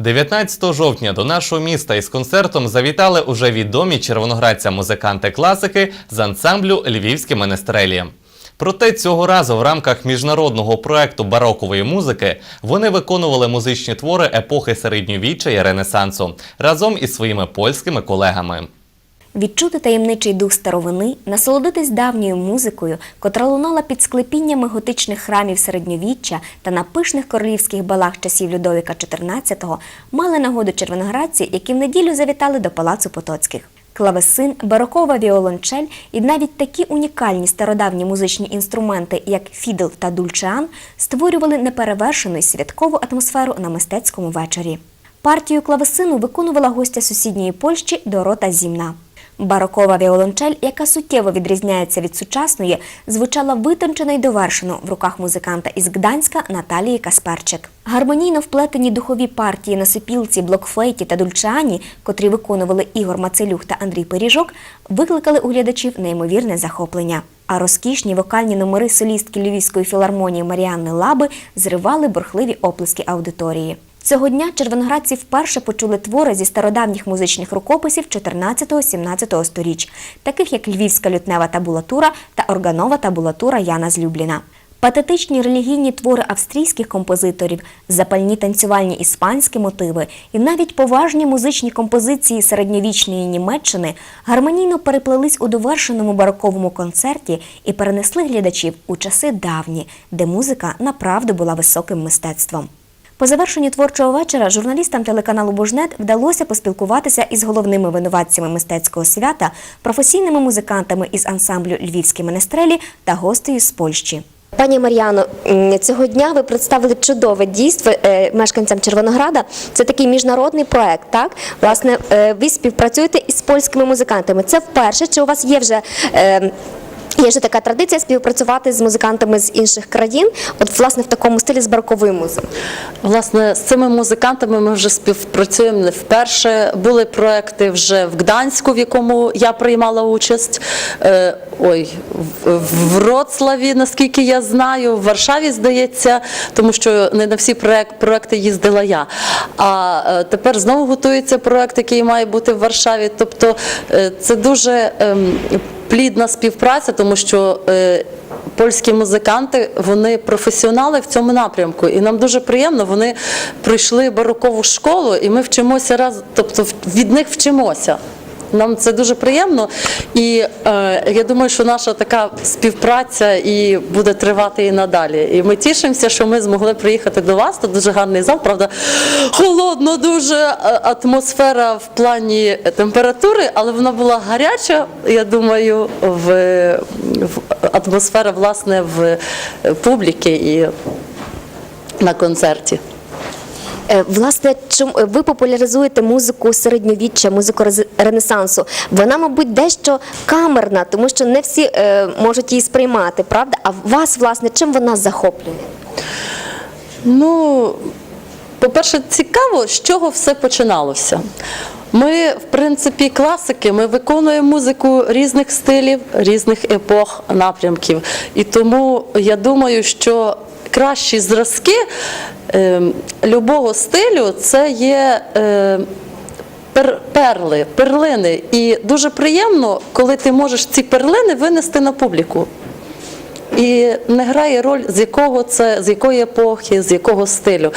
19 жовтня до нашого міста із концертом завітали уже відомі червоноградця музиканти класики з ансамблю Львівські менестрелі. Проте цього разу в рамках міжнародного проекту барокової музики вони виконували музичні твори епохи середньовіччя і Ренесансу разом із своїми польськими колегами. Відчути таємничий дух старовини, насолодитись давньою музикою, котра лунала під склепіннями готичних храмів середньовіччя та на пишних королівських балах часів Людовіка XIV, мали нагоду червоноградці, які в неділю завітали до палацу Потоцьких. Клавесин, барокова віолончель і навіть такі унікальні стародавні музичні інструменти, як фідл та дульчеан, створювали неперевершену й святкову атмосферу на мистецькому вечорі. Партію клавесину виконувала гостя сусідньої Польщі Дорота Зімна. Барокова віолончель, яка суттєво відрізняється від сучасної, звучала витончено й довершено в руках музиканта із Гданська Наталії Касперчик. Гармонійно вплетені духові партії на сопілці, блокфлейті та дульчані, котрі виконували Ігор Мацелюк та Андрій Пиріжок, викликали у глядачів неймовірне захоплення. А розкішні вокальні номери солістки Львівської філармонії Маріанни Лаби зривали бурхливі оплески аудиторії. Цього дня червоноградці вперше почули твори зі стародавніх музичних рукописів 14-17 сторіч, таких як львівська лютнева табулатура та органова табулатура Яна Злюбліна. Патетичні релігійні твори австрійських композиторів, запальні танцювальні іспанські мотиви і навіть поважні музичні композиції середньовічної Німеччини гармонійно переплелись у довершеному бароковому концерті і перенесли глядачів у часи давні, де музика направду була високим мистецтвом. По завершенню творчого вечора журналістам телеканалу Бужнет вдалося поспілкуватися із головними винуватцями мистецького свята, професійними музикантами із ансамблю Львівські менестрелі та гостею з Польщі. Пані Мар'яно, цього дня ви представили чудове дійство е, мешканцям Червонограда. Це такий міжнародний проект. Так, власне, е, ви співпрацюєте із польськими музикантами. Це вперше, чи у вас є вже. Є вже така традиція співпрацювати з музикантами з інших країн, от власне в такому стилі з бароковою музикою. Власне, з цими музикантами ми вже співпрацюємо не вперше. Були проекти вже в Гданську, в якому я приймала участь. Е, ой, в, Вроцлаві, наскільки я знаю, в Варшаві здається, тому що не на всі проект, проекти їздила я. А е, тепер знову готується проект, який має бути в Варшаві. Тобто е, це дуже ем, плідна співпраця, тому що. е, Польські музиканти, вони професіонали в цьому напрямку, і нам дуже приємно. Вони пройшли барокову школу, і ми вчимося раз, тобто від них вчимося. Нам це дуже приємно, і е, я думаю, що наша така співпраця і буде тривати і надалі. І ми тішимося, що ми змогли приїхати до вас. Тут дуже гарний зал, правда, холодно, дуже е, атмосфера в плані температури, але вона була гаряча. Я думаю, в, в атмосфера власне в публіки і на концерті. Е, Власне, чим ви популяризуєте музику середньовіччя, музику ренесансу? Вона, мабуть, дещо камерна, тому що не всі е, можуть її сприймати, правда? А вас, власне, чим вона захоплює? Ну, по-перше, цікаво, з чого все починалося. Ми, в принципі, класики, ми виконуємо музику різних стилів, різних епох, напрямків. І тому я думаю, що кращі зразки е, любого стилю це є. Е, пер- перли, перлини. І дуже приємно, коли ти можеш ці перлини винести на публіку. І не грає роль, з якого це, з якої епохи, з якого стилю.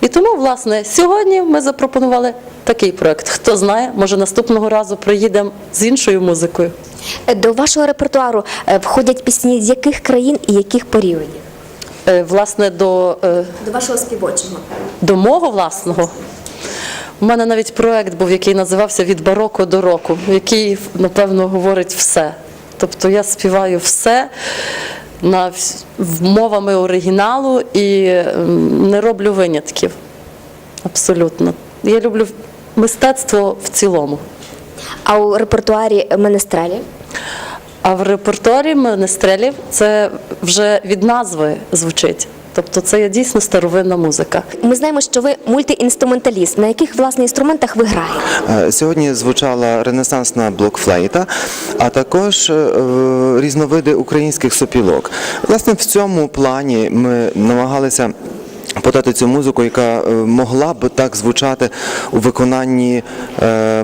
І тому, власне, сьогодні ми запропонували такий проект. Хто знає, може наступного разу приїдемо з іншою музикою. Е, До вашого репертуару е, входять пісні з яких країн і яких періодів? Е, Власне, до, До вашого співочого. до мого власного. У мене навіть проект був, який називався Від бароко до року, який, напевно, говорить все. Тобто я співаю все на мовами оригіналу і не роблю винятків. Абсолютно. Я люблю мистецтво в цілому. А у репертуарі менестрелі? А в репертуарі менестрелів це вже від назви звучить. Тобто це є дійсно старовинна музика. Ми знаємо, що ви мультиінструменталіст. На яких власне інструментах ви граєте? Е, Сьогодні звучала ренесансна блокфлейта, а також е, різновиди українських сопілок. Власне, в цьому плані ми намагалися подати цю музику, яка е, могла б так звучати у виконанні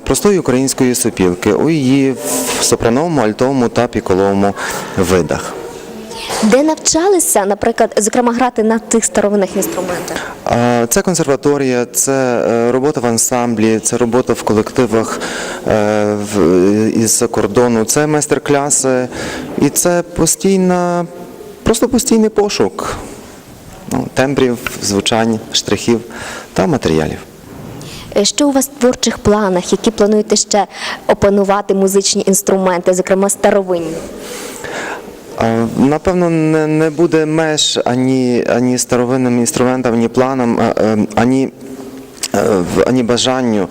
простої української сопілки, у її в сопрановому, альтовому та піколовому видах. Де навчалися, наприклад, зокрема, грати на тих старовинних інструментах? Це консерваторія, це е, робота в ансамблі, це робота в колективах е, із-за кордону, це майстер-класи і це постійна, просто постійний пошук ну, тембрів, звучань, штрихів та матеріалів. Е, Що у вас в творчих планах, які плануєте ще опанувати музичні інструменти, зокрема старовинні? Напевно, не, не буде меж ані, ані старовинним інструментам, ані планам, е, ані. е, Ані бажанню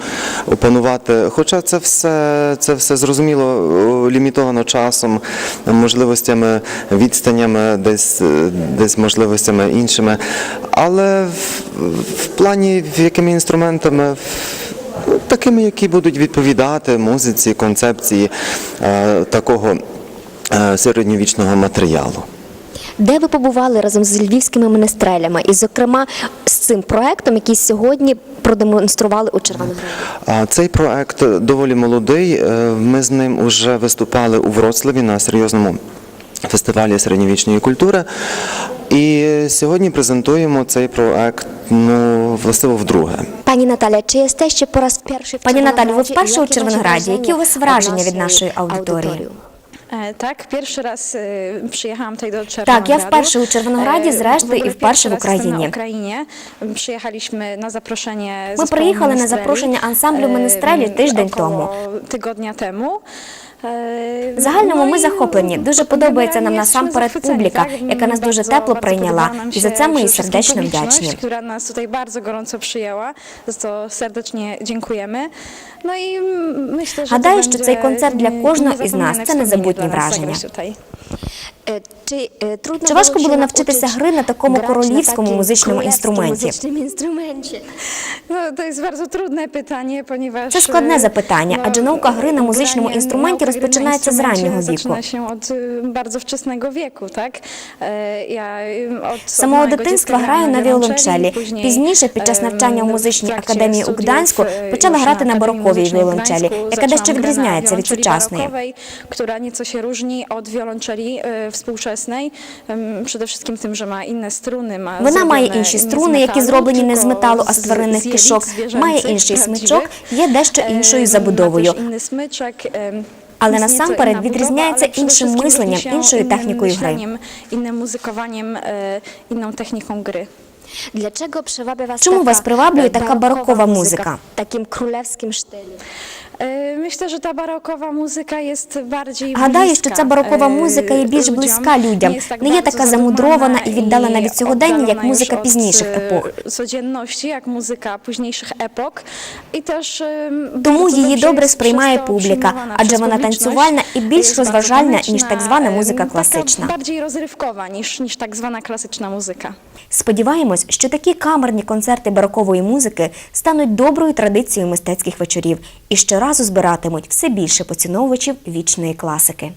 опанувати, хоча це все, це все зрозуміло лімітовано часом, можливостями, відстанями, десь, е, десь можливостями іншими. Але в, в плані якими інструментами, такими, які будуть відповідати музиці, концепції е, такого е, середньовічного матеріалу. Де ви побували разом з львівськими менестрелями, і, зокрема, з цим проектом, який сьогодні продемонстрували у Червонограді? А Цей проект доволі молодий. Е, Ми з ним вже виступали у Вроцлаві на серйозному фестивалі середньовічної культури. І сьогодні презентуємо цей проект ну, властиво вдруге. Пані Наталя, чи po raz pierwszy w Пані Наталю, ви вперше у Червонограді? Які у вас враження від нашої аудиторії? E, pierwszy raz e, przyjechałam tutaj do Czerwonogradu. Tak, ja wперше у Червонограді, E, w pierwszy raz jestem Україні. na zaproszenie Ми приїхали на запрошення ансамблю e, Менестрелі тиждень тому. Tygodnia temu. E, В загальному ми захоплені. Дуже подобається нам насамперед публіка, яка нас дуже тепло прийняла. І за це ми їй сердечно вдячні. bardzo gorąco przyjęła, za co serdecznie dziękujemy. No i mm, myślę, że Гадаю, що цей концерт для кожного із нас це незабутні враження. Е, Чи, е, трудно Чи важко було навчитися гри на такому королівському музичному інструменті? jest bardzo trudne pytanie, ponieważ... Це складне e, запитання, адже наука гри на музичному інструменті розпочинається з раннього віку. E? E, e, З самого дитинства граю на віолончелі. Пізніше, під час e, навчання w музичній академії у Гданську, e, почала грати на бароковій віолончелі, яка дещо відрізняється від сучасної. E, współczesnej. Przede wszystkim tym, że ma inne struny, ma Вона має zrobione інші nie z струни, які metalu, зроблені не з металу, а з z- тваринних кишок, має інший смичок, є дещо E, іншою ma забудовою. Але насамперед відрізняється іншим мисленням, іншою технікою гри. Innym muzykowaniem, e, inną techniką gry. Dlaczego przewabia was Чому taka, вас приваблює е, така барокова музика? таким крólewskim stylu? E, Myślę, że ta barokowa muzyka jest bardziej Гадаю, що ця барокова музика є більш близька людям, не є така замудрована і віддалена від сьогодення, як музика пізніших епох. muzyka późniejszych epok. I też e, Тому її добре сприймає публіка, адже вона танцювальна і більш розважальна, ніж так звана музика класична. bardziej rozrywkowa niż, niż tak zwana klasyczna muzyka. Сподіваємось, що такі камерні концерти барокової музики стануть доброю традицією мистецьких вечорів і щоразу збиратимуть все більше поціновувачів вічної класики.